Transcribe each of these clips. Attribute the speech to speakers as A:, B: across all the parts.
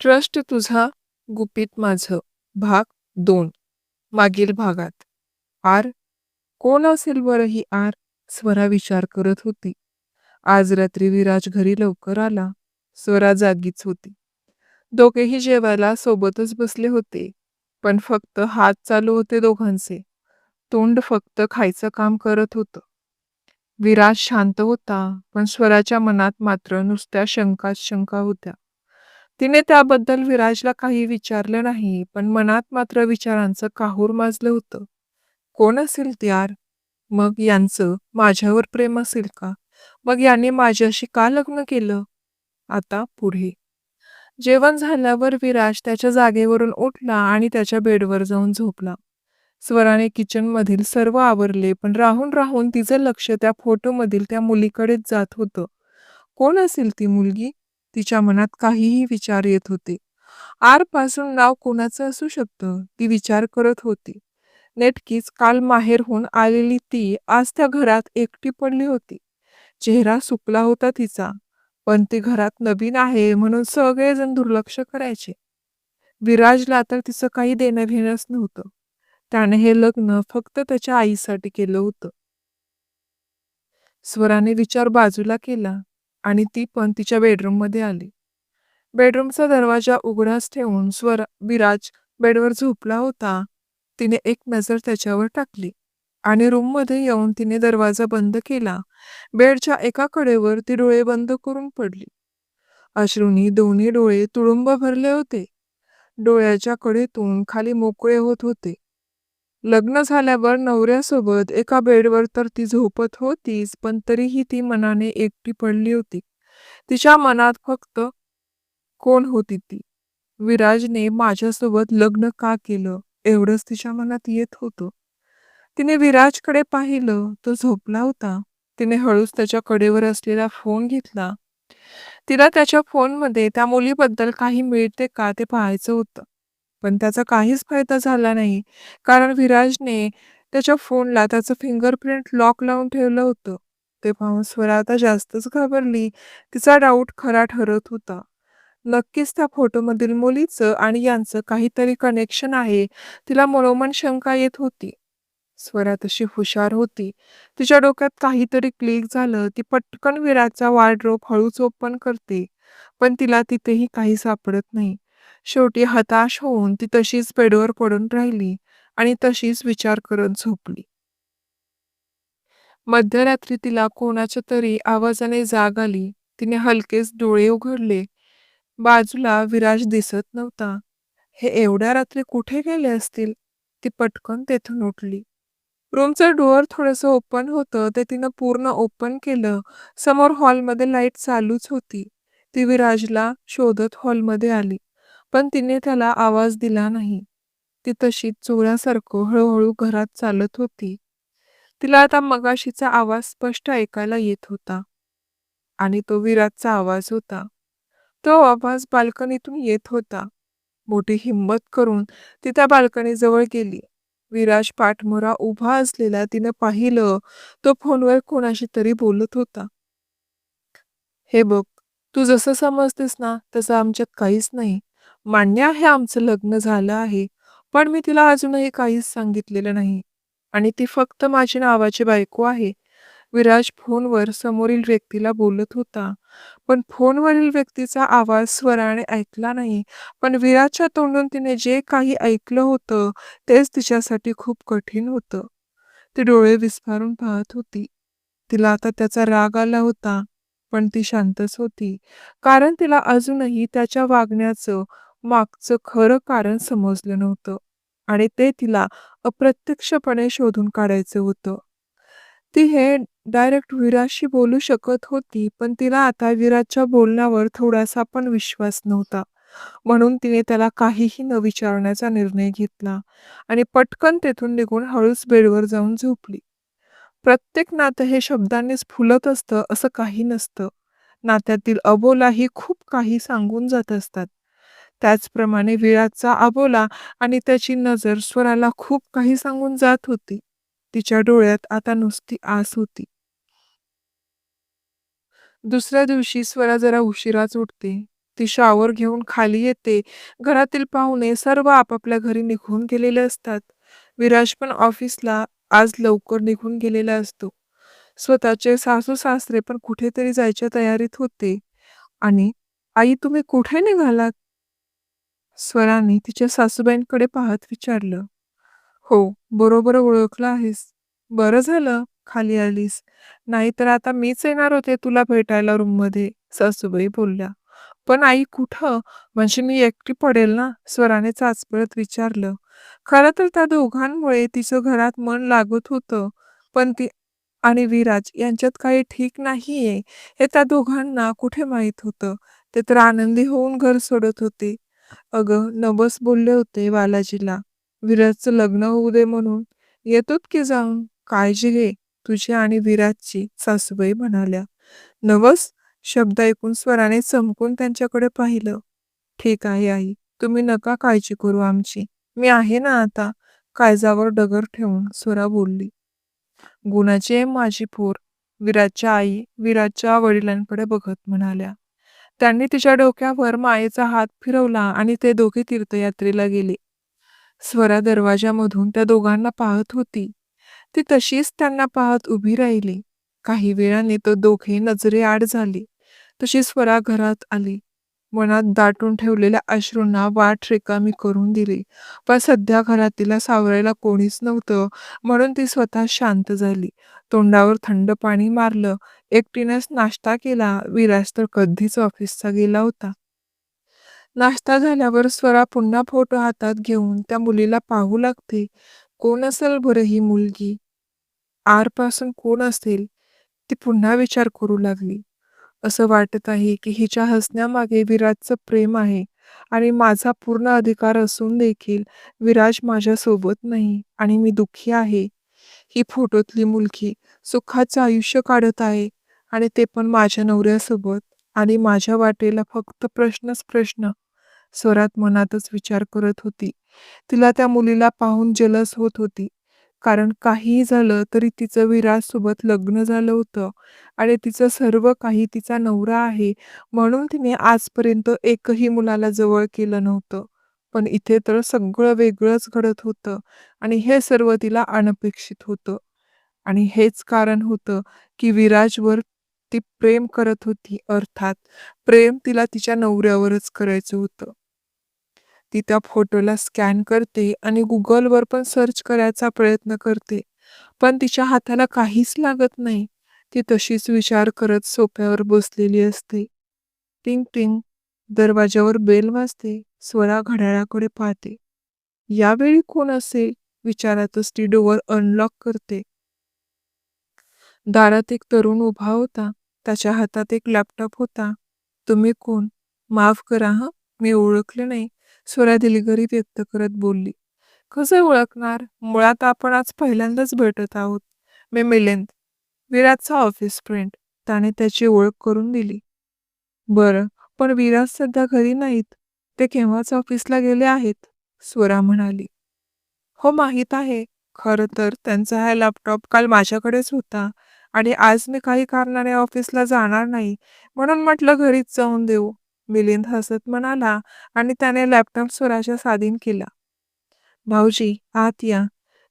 A: Trust तुझा गुपित माझं. भाग दोन. मागील भागात. आर. कोण असेल बरं ही आर? स्वरा विचार करत होती. आज रात्री विराज घरी लवकर आला. स्वरा जागीच होती. दोघेही जेवायला सोबतच बसले होते. पण फक्त हात चालू होते दोघांचे. तोंड फक्त खायचं काम करत होतं. विराज शांत होता पण स्वराच्या मनात मात्र नुसत्या शंकाच शंका होत्या. तिने त्याबद्दल विराजला काही विचारलं नाही पण मनात मात्र विचारांचं काहूर माजलं होतं. कोण असेल त्यार मग यांचं? माझ्यावर प्रेम असेल का? मग याने माझ्याशी का लग्न केलं? आता पुढे. जेवण झाल्यावर विराज त्याच्या जागेवरून उठला आणि त्याच्या बेडवर जाऊन झोपला. स्वराने किचनमधील सर्व आवरले पण राहून राहून तिचं लक्ष त्या फोटोमधील त्या मुलीकडेच जात होतं. कोण असेल ती मुलगी? तिच्या मनात काहीही विचार येत होते. आरपासून नाव कोणाचं असू शकतं? ती विचार करत होती. नेटकीच काल माहेरहून आलेली ती आज त्या घरात एकटी पडली होती. चेहरा सुकला होता तिचा. पण ती घरात नवीन आहे म्हणून सगळेजण दुर्लक्ष करायचे. विराजला तर तिचं काही देणं घेणंच नव्हतं. त्याने हे लग्न फक्त त्याच्या आईसाठी केलं होतं. स्वराने विचार बाजूला केला. आणि ती पण तिच्या बेडरूममध्ये आली. बेडरूमचा दरवाजा उघडाच ठेवून स्वर विराज बेडवर झोपला होता. तिने एक नजर त्याच्यावर टाकली आणि रूममध्ये येऊन तिने दरवाजा बंद केला. बेडच्या एका कडेवर ती डोळे बंद करून पडली. अश्रूनी दोन्ही डोळे तुडुंब भरले होते. डोळ्याच्या कडेतून खाली मोकळे होत होते. लग्न झाल्यावर नवऱ्यासोबत एका बेडवर तर ती झोपत होतीच पण तरीही ती मनाने एकटी पडली होती. तिच्या मनात फक्त कोण होती ती? विराजने माझ्यासोबत लग्न का केलं? एवढंच तिच्या मनात येत होतं. तिने विराजकडे पाहिलं तो झोपला होता. तिने हळूच त्याच्या कडेवर असलेला फोन घेतला. तिला त्याच्या फोनमध्ये त्या मुलीबद्दल काही मिळते का ते पाहायचं होतं. पण त्याचा काहीच फायदा झाला नाही. कारण विराजने त्याच्या फोनला त्याचं फिंगरप्रिंट लॉक लावून ठेवलं होतं. ते पाहून स्वरा आता जास्तच घाबरली. तिचा डाऊट खरा ठरत होता. नक्कीच त्या फोटोमधील मुलीचं आणि यांचं काहीतरी कनेक्शन आहे. तिला मनोमन शंका येत होती. स्वरा तशी हुशार होती. तिच्या डोक्यात काहीतरी क्लिक झालं. ती पटकन विराजचा वार्ड्रोप हळूच ओपन करते. पण तिला तिथेही काही सापडत नाही. शेवटी हताश होऊन ती तशीच बेडवर पडून राहिली आणि तशीच विचार करत झोपली. मध्यरात्री तिला कोणाच्या तरी आवाजाने जाग आली. तिने हलकेच डोळे उघडले. बाजूला विराज दिसत नव्हता. हे एवढ्या रात्री कुठे गेले असतील? ती पटकन तेथून उठली. रूमचं डोअर थोडंसं ओपन होतं. ते तिनं पूर्ण ओपन केलं. समोर हॉलमध्ये लाइट चालूच होती. ती विराजला शोधत हॉलमध्ये आली. पण तिने त्याला आवाज दिला नाही. ती तशी चोरासारखं हळूहळू घरात चालत होती. तिला आता मगाशीचा आवाज स्पष्ट ऐकायला येत होता. आणि तो विराजचा आवाज होता. तो आवाज बाल्कनीतून येत होता. मोठी हिंमत करून ती त्या बाल्कनीजवळ गेली. विराज पाठमोरा उभा असलेला तिनं पाहिलं. तो फोनवर कोणाशी तरी बोलत होता. हे बघ तू जसं समजतेस ना तसं आमच्यात काहीच नाही. मान्य आहे आमचं लग्न झालं आहे पण मी तिला अजूनही काहीच सांगितलेलं नाही. आणि ती फक्त माझी नावाची बायको आहे. विराज फोनवर समोरील व्यक्तीला बोलत होता. पण फोनवरील व्यक्तीचा आवाज स्वराने ऐकला नाही. पण विराजच्या तोंडून तिने जे काही ऐकलं होतं तेच तिच्यासाठी खूप कठीण होतं. ती डोळे विस्फारून पाहत होती. तिला आता त्याचा राग आला होता पण ती शांतच होती. कारण तिला अजूनही त्याच्या वागण्याचं मागचं खरं कारण समजलं नव्हतं आणि ते तिला अप्रत्यक्षपणे शोधून काढायचं होतं. ती हे डायरेक्ट विराजशी बोलू शकत होती पण तिला आता विराजच्या बोलण्यावर थोडासा पण विश्वास नव्हता. म्हणून तिने त्याला काहीही न विचारण्याचा निर्णय घेतला आणि पटकन तेथून निघून हळूच बेडवर जाऊन झोपली. प्रत्येक नातं हे शब्दांनीच फुलत असतं असं काही नसतं. नात्यातील अबोलाही खूप काही सांगून जात असतात. त्याचप्रमाणे विराजचा आबोला आणि त्याची नजर स्वराला खूप काही सांगून जात होती. तिच्या डोळ्यात आता नुसती आस होती. दुसऱ्या दिवशी स्वरा जरा उशिराच उठते. ती शॉवर घेऊन खाली येते. घरातील पाहुणे सर्व आपापल्या घरी निघून गेलेले असतात. विराज पण ऑफिसला आज लवकर निघून गेलेला असतो. स्वतःचे सासू सासरे पण कुठेतरी जायच्या तयारीत होते. आणि आई तुम्ही कुठे निघालात? स्वराने तिच्या सासूबाईंकडे पाहत विचारलं. हो बरोबर ओळखलं आहेस. बरं झालं खाली आलीस. नाहीतर आता मीच येणार होते तुला भेटायला रूममध्ये सासूबाई बोलल्या. पण आई कुठं? म्हणजे मी एकटी पडेल ना? स्वराने चाचपळत विचारलं. खरं तर त्या दोघांमुळे तिचं घरात मन लागत होतं. पण ती आणि विराज यांच्यात काही ठीक नाहीये. हे त्या दोघांना कुठे माहीत होतं? ते तर आनंदी होऊन घर सोडत होते. अगं नबस बोलले होते बालाजीला विराजचं लग्न होऊ दे म्हणून. येतोत की जाऊन? काळजी घे तुझी आणि विराजची सासूबाई म्हणाल्या. नवस शब्द ऐकून स्वराने चमकून त्यांच्याकडे पाहिलं. ठीक आहे आई तुम्ही नका काळजी करू आमची. मी आहे ना आता. काळजावर डगर ठेवून स्वरा बोलली. गुणाची माझी पोर. विराजच्या आई विराजच्या वडिलांकडे बघत म्हणाल्या. त्यांनी तिच्या डोक्यावर मायेचा हात फिरवला आणि ते दोघे तीर्थयात्रेला गेले. स्वरा दरवाजामधून त्या दोघांना पाहत होती. ती तशीच त्यांना पाहत उभी राहिली. काही वेळाने तो दोघे नजरे आड झाले. तशी स्वरा घरात आली. मनात दाटून ठेवलेल्या अश्रूंना वाट रिकामी करून दिली. पण सध्या घरात तिला सावरायला कोणीच नव्हतं म्हणून ती स्वतः शांत झाली. तोंडावर थंड पाणी मारलं. एकटीनेच नाश्ता केला विराज तर कधीच ऑफिसचा गेला होता. नाश्ता झाल्यावर स्वरा पुन्हा फोटो हातात घेऊन त्या मुलीला पाहू लागते कोण असेल बरं ही मुलगी? आरपासून कोण असेल? ती पुन्हा विचार करू लागली. असं वाटत आहे की हिच्या हसण्यामागे विराजचं प्रेम आहे आणि माझा पूर्ण अधिकार असून देखील विराज माझ्यासोबत नाही आणि मी दुःखी आहे. ही फोटोतली मुलगी सुखाचं आयुष्य काढत आहे. आणि ते पण माझ्या नवऱ्यासोबत. आणि माझ्या वाटेला फक्त प्रश्नच प्रश्न. स्वरात मनातच विचार करत होती. तिला त्या मुलीला पाहून जलस होत होती. कारण काहीही झालं तरी तिचं विराजसोबत लग्न झालं होतं. आणि तिचं सर्व काही तिचा नवरा आहे. म्हणून तिने आजपर्यंत एकही मुलाला जवळ केलं नव्हतं. पण इथे तर सगळं वेगळंच घडत होतं. आणि हे सर्व तिला अनपेक्षित होतं. आणि हेच कारण होतं की विराजवर ती प्रेम करत होती. अर्थात प्रेम तिला तिच्या नवऱ्यावरच करायचं होतं. ती त्या फोटोला स्कॅन करते आणि गुगलवर पण सर्च करायचा प्रयत्न करते. पण तिच्या हाताला काहीच लागत नाही. ती तशीच विचार करत सोफ्यावर बसलेली असते. टिंग टिंग. दरवाजावर बेल वाजते. स्वरा घड्याळाकडे पाहते. यावेळी कोण असेल? विचारातच ती डोअर अनलॉक करते. दारात एक तरुण उभा होता. त्याच्या हातात एक लॅपटॉप होता. तुम्ही कोण? माफ करा हं. मी ओळखले नाही. स्वरा दिलगरी व्यक्त करत बोलली. कसं ओळखणार? मुळात आपण आज पहिल्यांदाच भेटत आहोत. मी मिलिंद. विराजचा ऑफिस फ्रेंड त्याने त्याची ओळख करून दिली. बरं पण विराज सध्या घरी नाहीत. ते केव्हाच ऑफिसला गेले आहेत? स्वरा म्हणाली. हो माहीत आहे. खरं तर त्यांचा हा लॅपटॉप काल माझ्याकडेच होता. आणि आज मी काही कारणाने ऑफिसला जाणार नाही म्हणून म्हटलं घरीच जाऊन देऊ. मिलिंद हसत म्हणाला आणि त्याने लॅपटॉप स्वराच्या साधीन केला. भाऊजी आत या.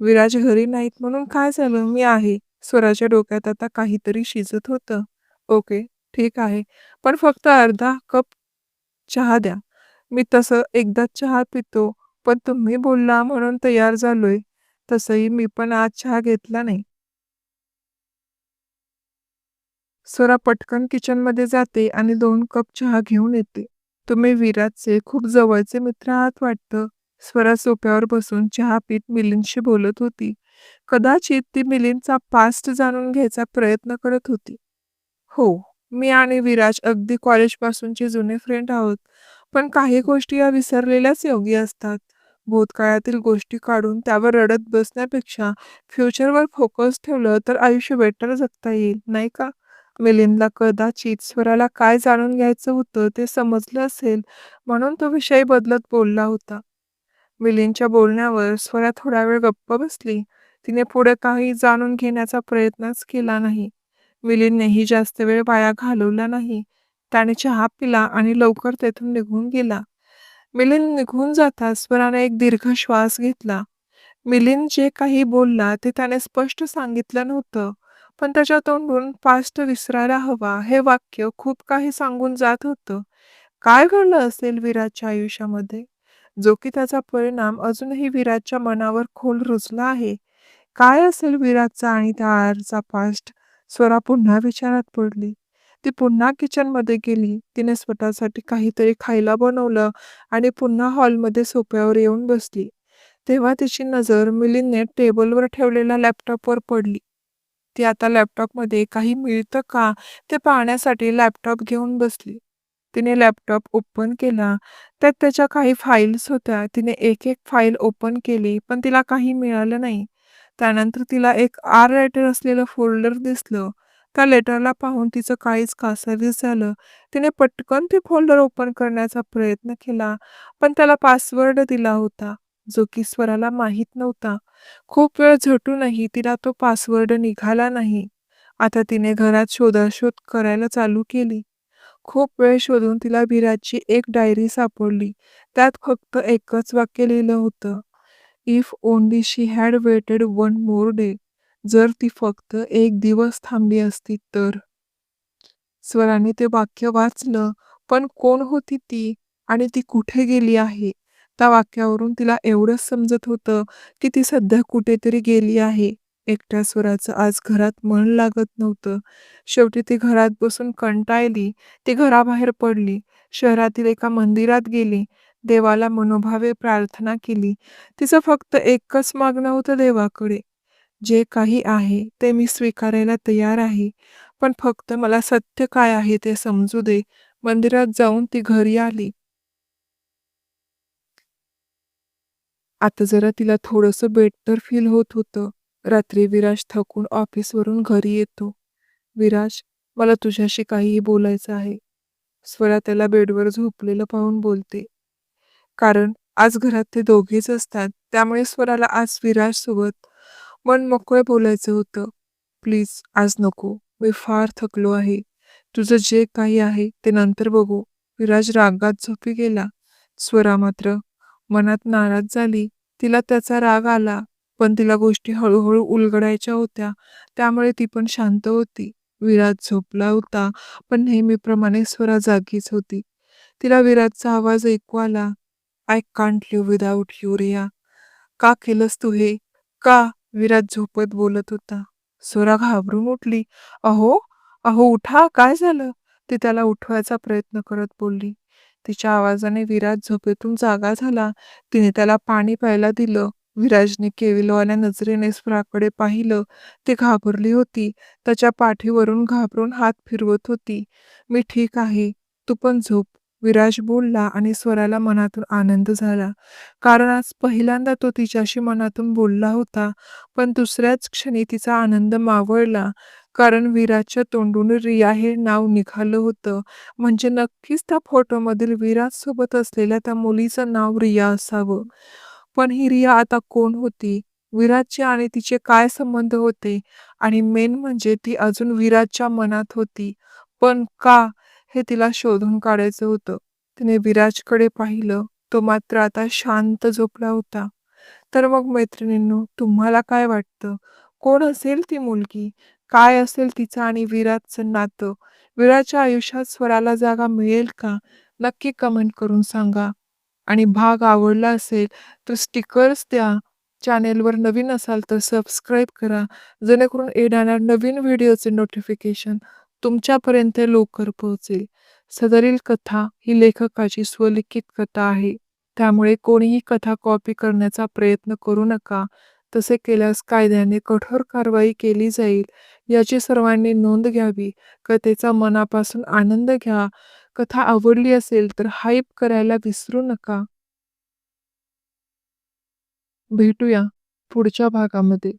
A: विराज घरी नाहीत म्हणून काय झालं? मी आहे. स्वराच्या डोक्यात आता काहीतरी शिजत होतं. ओके ठीक आहे. पण फक्त अर्धा कप चहा द्या. मी तसं एकदाच चहा पितो पण तुम्ही बोलला म्हणून तयार झालोय. तसंही मी पण आज चहा घेतला नाही. स्वरा पटकन किचनमध्ये जाते आणि दोन कप चहा घेऊन येते. तुम्ही विराजचे खूप जवळचे मित्र आहात वाटतं. स्वरा सोप्यावर बसून चहा पीत मिलिंदशी बोलत होती. कदाचित ती मिलिंदचा पास्ट जाणून घ्यायचा प्रयत्न करत होती. हो मी आणि विराज अगदी कॉलेजपासूनचे जुने फ्रेंड आहोत. पण काही गोष्टी या विसरलेल्याच योग्य असतात. भूतकाळातील गोष्टी काढून त्यावर रडत बसण्यापेक्षा फ्युचरवर फोकस ठेवलं तर आयुष्य बेटर जगता येईल नाही का? मिलिंदला कदाचित स्वराला काय जाणून घ्यायचं होतं ते समजलं असेल म्हणून तो विषय बदलत बोलला होता. मिलिंदच्या बोलण्यावर स्वरा थोडा वेळ गप्प बसली. तिने पुढे काही जाणून घेण्याचा प्रयत्नच केला नाही. मिलिंदनेही जास्त वेळ वाया घालवला नाही. त्याने चहा पिला आणि लवकर तेथून निघून गेला. मिलिंद निघून जाता स्वराने एक दीर्घ श्वास घेतला. मिलिंद जे काही बोलला ते त्याने स्पष्ट सांगितलं नव्हतं. पण त्याच्या तोंडून फास्ट विसरायला हवा हे वाक्य खूप काही सांगून जात होतं. काय घडलं असेल विराजच्या आयुष्यामध्ये? जो की त्याचा परिणाम अजूनही विराजच्या मनावर खोल रुजला आहे. काय असेल विराजचा आणि त्या आरचा पास्ट? स्वरा पुन्हा विचारात पडली. ती पुन्हा किचनमध्ये गेली. तिने स्वतःसाठी काहीतरी खायला बनवलं आणि पुन्हा हॉलमध्ये सोप्यावर येऊन बसली. तेव्हा तिची नजर मिलिंदने टेबलवर ठेवलेल्या लॅपटॉपवर पडली. ती आता लॅपटॉपमध्ये काही मिळतं का? ते पाहण्यासाठी लॅपटॉप घेऊन बसली. तिने लॅपटॉप ओपन केला. त्यात त्याच्या काही फाईल्स होत्या. तिने एक एक फाईल ओपन केली पण तिला काही मिळालं नाही. त्यानंतर तिला एक आर लेटर असलेलं फोल्डर दिसलं. त्या लेटरला पाहून तिचं काहीच कासावीस झालं. तिने पटकन ते फोल्डर ओपन करण्याचा प्रयत्न केला पण त्याला पासवर्ड दिला होता. जो की स्वराला माहीत नव्हता. खूप वेळ झटूनही तिला तो पासवर्ड निघाला नाही. आता तिने घरात शोधाशोध करायला चालू केली. खूप वेळ शोधून तिला भिराची एक डायरी सापडली. त्यात फक्त एकच वाक्य लिहिलं होतं. If only she had waited one more day जर ती फक्त एक दिवस थांबली असती तर. स्वराने ते वाक्य वाचलं. पण कोण होती ती? आणि ती कुठे गेली आहे? त्या वाक्यावरून तिला एवढंच समजत होतं की ती सध्या कुठेतरी गेली आहे. एकट्या स्वराचं आज घरात मन लागत नव्हतं. शेवटी ती घरात बसून कंटाळली. ती घराबाहेर पडली. शहरातील एका मंदिरात गेली. देवाला मनोभावे प्रार्थना केली. तिचं फक्त एकच मागणं होतं देवाकडे. जे काही आहे ते मी स्वीकारायला तयार आहे. पण फक्त मला सत्य काय आहे ते समजू दे. मंदिरात जाऊन ती घरी आली. आता जरा तिला थोडंसं बेटर फील होत होतं. रात्री विराज थकून ऑफिसवरून घरी येतो. विराज मला तुझ्याशी काहीही बोलायचं आहे. स्वरा त्याला बेडवर झोपलेलं पाहून बोलते. कारण आज घरात ते दोघेच असतात त्यामुळे स्वराला आज विराजसोबत मन मोकळे बोलायचं होतं. प्लीज आज नको. मी फार थकलो आहे. तुझं जे काही आहे ते नंतर बघू. विराज रागात झोपी गेला. स्वरा मात्र मनात नाराज झाली. तिला त्याचा राग आला पण तिला गोष्टी हळूहळू उलगडायच्या होत्या. त्यामुळे ती पण शांत होती. विराज झोपला होता पण नेहमीप्रमाणे स्वरा जागीच होती. तिला विराजचा आवाज ऐकू आला. I can't live without you Riya. का केलंस तू हे? का? विराज झोपत बोलत होता. स्वरा घाबरून उठली. अहो अहो उठा. काय झालं? ती त्याला उठवायचा प्रयत्न करत बोलली. तिच्या आवाजाने विराज झोपेतून जागा झाला. तिने त्याला पाणी प्यायला दिलं. विराजने केविलवाल्या नजरेने स्वराकडे पाहिलं. ती घाबरली होती. त्याच्या पाठीवरून घाबरून हात फिरवत होती. मी ठीक आहे. तू पण झोप. विराज बोलला आणि स्वराला मनातून आनंद झाला. कारण आज पहिल्यांदा तो तिच्याशी मनातून बोलला होता. पण दुसऱ्याच क्षणी तिचा आनंद मावळला. कारण विराजच्या तोंडून रिया हे नाव निघालं होतं. म्हणजे नक्कीच त्या फोटोमधील विराज सोबत असलेल्या त्या मुलीचं नाव रिया असावं. पण ही रिया आता कोण होती? विराजचे आणि तिचे काय संबंध होते? आणि मेन म्हणजे ती अजून विराजच्या मनात होती. पण का हे तिला शोधून काढायचं होतं? तिने विराजकडे पाहिलं. तो मात्र आता शांत झोपला होता. तर मग मैत्रिणींनो तुम्हाला काय वाटतं? कोण असेल ती मुलगी? काय असेल तिचं आणि विराजचं नातं? विराजच्या आयुष्यात स्वराला जागा मिळेल का? नक्की कमेंट करून सांगा. आणि भाग आवडला असेल तर स्टिकर्स द्या. चॅनेलवर नवीन असाल तर सबस्क्राईब करा. जेणेकरून येणाऱ्या नवीन व्हिडिओचे नोटिफिकेशन तुमच्यापर्यंत लवकर पोहोचेल. सदरील कथा ही लेखकाची स्वलिखित कथा आहे. त्यामुळे कोणीही कथा कॉपी करण्याचा प्रयत्न करू नका. तसे केल्यास कायद्याने कठोर कारवाई केली जाईल याची सर्वांनी नोंद घ्यावी. कथेचा मनापासून आनंद घ्या. कथा आवडली असेल तर हाईप करायला विसरू नका. भेटूया पुढच्या भागामध्ये.